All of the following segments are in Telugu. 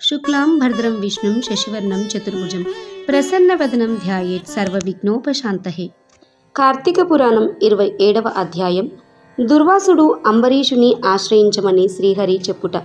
శుక్లాం భద్రం విష్ణుం శశివర్ణం చతుర్భుజం. ప్రసన్నవదనం ధ్యాయేత్ సర్వవిఘ్నోపశాంతహే కార్తీక పురాణం ఇరవై ఏడవ అధ్యాయం. దుర్వాసుడు అంబరీషుని ఆశ్రయించమని శ్రీహరి చెప్పుట.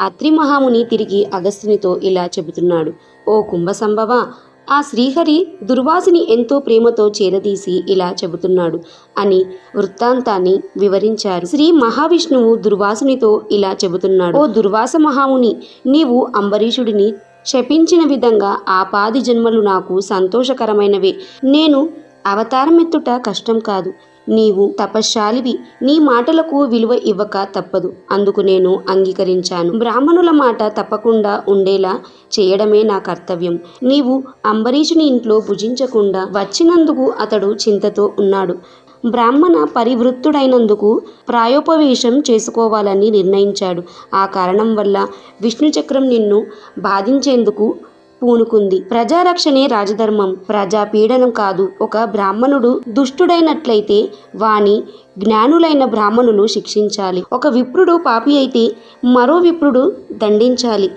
అత్రి మహాముని తిరిగి అగస్త్యునితో ఇలా చెబుతున్నాడు. ఓ కుంభసంభవ ఆ శ్రీహరి దుర్వాసుని ఎంతో ప్రేమతో చేరదీసి ఇలా చెబుతున్నాడు అని వృత్తాంతాన్ని వివరించారు. శ్రీ మహావిష్ణువు దుర్వాసునితో ఇలా చెబుతున్నాడు. ఓ దుర్వాస మహాముని నీవు అంబరీషుడిని శపించిన విధంగా ఆ పాది జన్మలు నాకు సంతోషకరమైనవే. నేను అవతారమెత్తుట కష్టం కాదు. నీవు తపశ్శాలివి. నీ మాటలకు విలువ ఇవ్వక తప్పదు. అందుకు నేను అంగీకరించాను. బ్రాహ్మణుల మాట తప్పకుండా ఉండేలా చేయడమే నా కర్తవ్యం. నీవు అంబరీషుని ఇంట్లో భుజించకుండా వచ్చినందుకు అతడు చింతతో ఉన్నాడు. బ్రాహ్మణ పరివృత్తుడైనందుకు ప్రాయోపవేశం చేసుకోవాలని నిర్ణయించాడు. ఆ కారణం వల్ల విష్ణుచక్రం నిన్ను బాధించేందుకు పూనుకుంది. ప్రజారక్షణే రాజధర్మం. ప్రజాపీడనం కాదు. ఒక బ్రాహ్మణుడు దుష్టుడైనట్లయితే వాని జ్ఞానులైన బ్రాహ్మణులు శిక్షించాలి. ఒక విప్రుడు పాపి అయితే మరో విప్రుడు దండించాలి.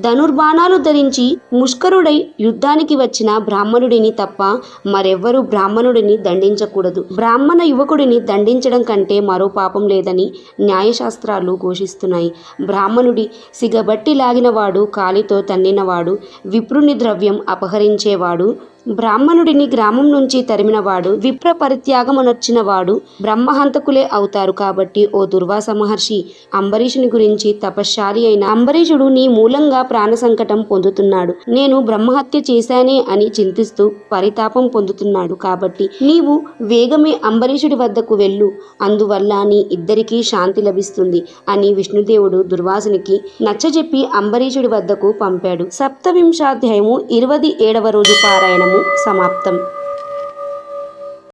ధనుర్బాణాలు ధరించి ముష్కరుడై యుద్ధానికి వచ్చిన బ్రాహ్మణుడిని తప్ప మరెవ్వరూ బ్రాహ్మణుడిని దండించకూడదు. బ్రాహ్మణ యువకుడిని దండించడం కంటే మరో పాపం లేదని న్యాయశాస్త్రాలు ఘోషిస్తున్నాయి. బ్రాహ్మణుడి సిగబట్టి లాగినవాడు కాలితో తన్నినవాడు విప్రుని ద్రవ్యం అపహరించేవాడు బ్రాహ్మణుడిని గ్రామం నుంచి తరిమినవాడు విప్ర పరిత్యాగమునర్చినవాడు బ్రహ్మహంతకులే అవుతారు కాబట్టి ఓ దుర్వాస మహర్షి అంబరీషుని గురించి తపశ్శాలి అయిన అంబరీషుడు నీ మూలంగా ప్రాణ సంకటం పొందుతున్నాడు. నేను బ్రహ్మహత్య చేశానే అని చింతిస్తూ పరితాపం పొందుతున్నాడు కాబట్టి నీవు వేగమే అంబరీషుడి వద్దకు వెళ్ళు. అందువల్ల నీ ఇద్దరికీ శాంతి లభిస్తుంది అని విష్ణుదేవుడు దుర్వాసునికి నచ్చజెప్పి అంబరీషుడి వద్దకు పంపాడు. సప్తవింశాధ్యాయము ఇరవది ఏడవ రోజు పారాయణం. సమాప్తం.